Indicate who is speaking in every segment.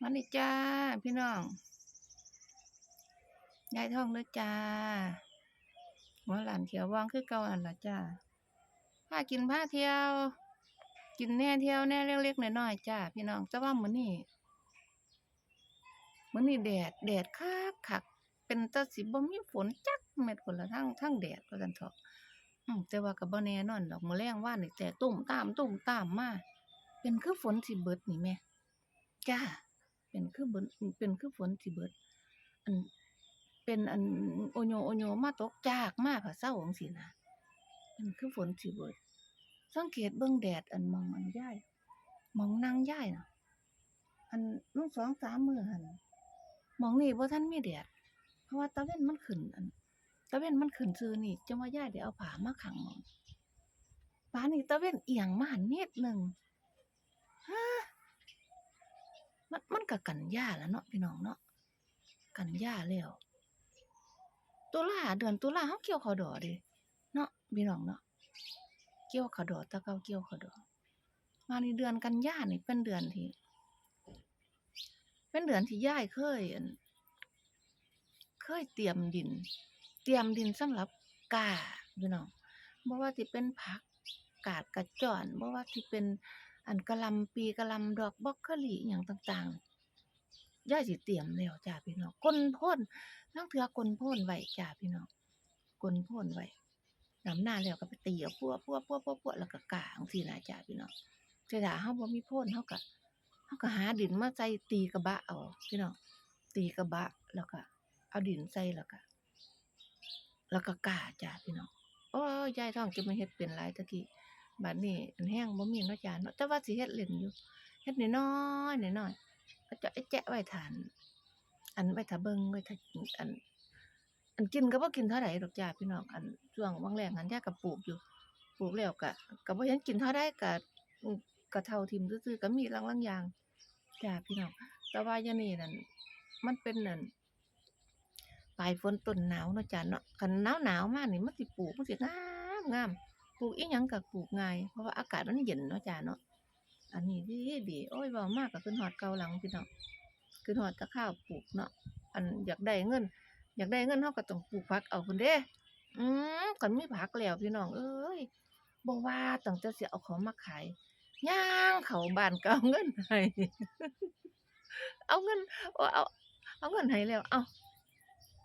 Speaker 1: มานี่จ้า พี่น้องยายท่องเด้อจ้าหัวหลานเขียววังคือเก่าอันละจ้าพากินพาเที่ยว กินแน่เที่ยวแน่เล็กๆน้อยๆจ้าพี่น้องแต่ว่าเหมือนี้มื้อนี้แดดแดดคักคักเป็นตาสิบ่มีฝนจักเม็ดพุ่นละทั้งทั้งแดดว่าซั่นเถาะอืมแต่ว่าก็บ่แน่นอนดอกมื้อแลงว่านนี่แต่ตุ้มตามตุ้มตามมาเป็นคือฝนสิเบิดนี่แม่จ้า เป็นคือเบิดเป็นคือฝนสิเบิด อันเป็นอันโอโยโอโยมาตกจากมาผะเศร้าจังซี่นะเป็นคือฝนสิเบิด สังเกตเบิ่งแดดอันมองอันย้ายมองนางย้ายน่ะอันมื้อสองสามมือหันมองนี่บ่ทันมีแดดเพราะว่าตะเว้นมันขึ้นอันตะเว้นมันขึ้นซื่อนี่จังว่าย้ายได้เอาผ้ามาขังมองป่านนี้ตะเว้นเอียงมาหันนิดหนึ่งฮะ มันมันก็กันยาแล้วเนาะพี่น้องเนาะกันยาแล้วตุลาเดือนตุลาเฮาเกี่ยวข้าดอเด้เนาะพี่น้องเนาะเกี่ยวข้าดอตะเกาเกี่ยวข้าดอมาในเดือนกันยานี่เป็นเดือนที่ เป็นเดือนที่ย่ายเคยเคยเตรียมดิน เตรียมดินสำหรับกาพี่น้องบ่ว่าสิเป็นผักกาดกระจอนบ่ว่าสิเป็น อันกะลำปีกะลำดอกบรอกโคลีอิหยังต่างๆยายสิเตรียมแล้วจ้าพี่น้องก้นพ่นลางเทื่อก้นพ่นไว้จ้าพี่น้องก้นพ่นไว้นำหน้าแล้วก็ไปตีเอาพัวพัวพัวพัวพัวแล้วก็กาจังซี่นะจ้ะพี่น้องแต่ถ้าเฮาบ่มีพ่นเฮาก็เฮาก็หาดินมาใส่ตีกระบะเอาพี่น้องตีกระบะแล้วก็เอาดินใส่แล้วก็แล้วก็กาจ้ะพี่น้องโอ้ยยายท้องจะมาเฮ็ดเป็นหลายตะกี้ บัดนี้อันแห้งบ่มีเนาะจ้ะเนาะแต่ว่าสิเฮ็ดเล่นอยู่เฮ็ดน้อยๆน้อยๆก็จะไอ้แจ๊ะไว้ทาน อันไว้ถ้าเบิ่งไว้ถ้าอัน อันกินก็บ่กินเท่าใดดอกจ้าพี่น้องอันช่วงวังแรงหันยาก็ปลูกอยู่ ปลูกแล้วก็ก็บ่เห็นกินเท่าใดก็ก็เท่าทิ่มซื่อๆก็มีลางๆอย่างจ้าพี่น้องแต่ว่าอย่านี้นั่นมันเป็นนั่นปลายฝนต้นหนาวเนาะจ้าเนาะคันหนาวๆมานี่มันสิปลูกมันสิงามงาม ปลูกอีหยังก็ปลูกง่ายเพราะว่าอากาศมันเย็นเนาะจ้าเนาะอันนี้ดีดีโอ้ยเว้ามากก็ขึ้นฮอดเกาหลังพี่น้องขึ้นฮอดแตะข้าวปลูกเนาะอันอยากได้เงิน อยากได้เงินเฮาก็ต้องปลูกผักเอาพันเด้อืมคันมีผักแล้วพี่น้องเอ้ยบ่ว่าตั้งแต่สิเอาของมาขายย่างเขาบานก็เอาเงินให้เอาเงินโอเอาเอาเงินให้แล้ว เอา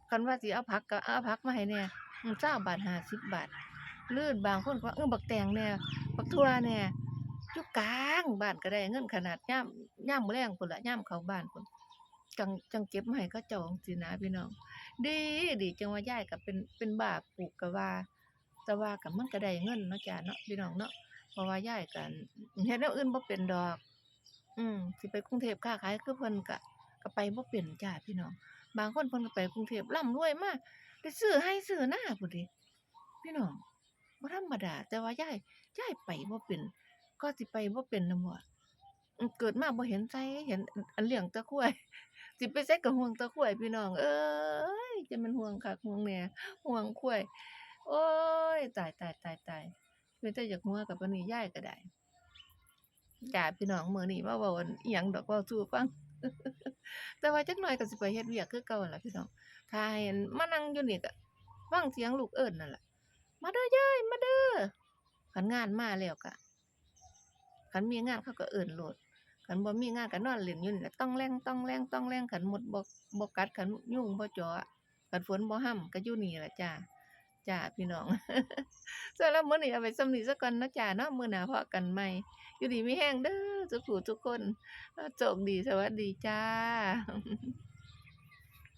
Speaker 1: คันว่าสิเอาผักก็เอาผักมาให้แหน่อืม20บาท50บาท ลื่นบางคนก็เออบักแตงแหน่ยบักทั่วแหน่ยู่กกลางบ้านก็ได้เงินขนาดยามยามมื้อแลงพุ่นละยามเขาบ้านพุ่นจังจังเก็บมาให้เขาเจ้าจังซี้นะพี่น้อง ดีดีจังว่ายายก็เป็นเป็นบาปลูกก็ว่าแต่ว่าก็มันก็ได้เงินเนาะจ้ะเนาะพี่น้องเนาะเพราะว่ายายก็เฮ็ดแนวอื่นบ่เป็นดอก อืมสิไปกรุงเทพค้าขายคือเพิ่นก็ก็ไปบ่เป็นจ้ะพี่น้อง บางคนเพิ่นก็ไปกรุงเทพร่ำรวยมาได้ซื้อให้ซื้อนาพุ่นเดะพี่น้องบ่ธรรม ดา แต่ว่ายายยายไปบ่เป็น ก็สิไปบ่เป็นนำบ่อือเกิดมาบ่เห็นไสเห็นอันเลี้ยงต่ควย สิไปไสก็ห่วงต่ควยพี่น้อง เอ้ยจะม่นห่วงคักห่วงแหน่ห่วงควย โอ๊ยตายๆๆๆมีแต่อยากหัวกับอันนี้ยายก็ได้จ้าพี่น้องมื้อนี้มาเว้าอันอิหยังดอกเว้าสู่ฟังแต่ว่าจักหน่อยก็สิไปเฮ็ดเวียกคือเก่าล่ะพี่น้องถ้าให้อันมานั่งอยู่นี่ก็ฟังเสียงลูกเอิ้นนั่นล่ะ มาเด้อยายมาเด้อคันงานมาแล้วก็คันมีงานเขาก็เอิ้นโหลดคันบ่มีงานก็นอนเล่นอยู่นี่แหละต้องแล่งต้องแล่งต้องแล่งคันหมดบ่บ่กัดคันยุ่งบ่จาะคันฝนบ่ห่ำก็อยู่นี่ล่ะจ้าจ้าพี่น้องสำหรับมื้อนี้เอาไว้ส่ำนี้ซะก่อนนะจ้าเนาะมื้อหน้าพบกันใหม่ อยู่ดีมีแรงเด้อทุกผู้ทุกคนโชคดีสวัสดีจ้า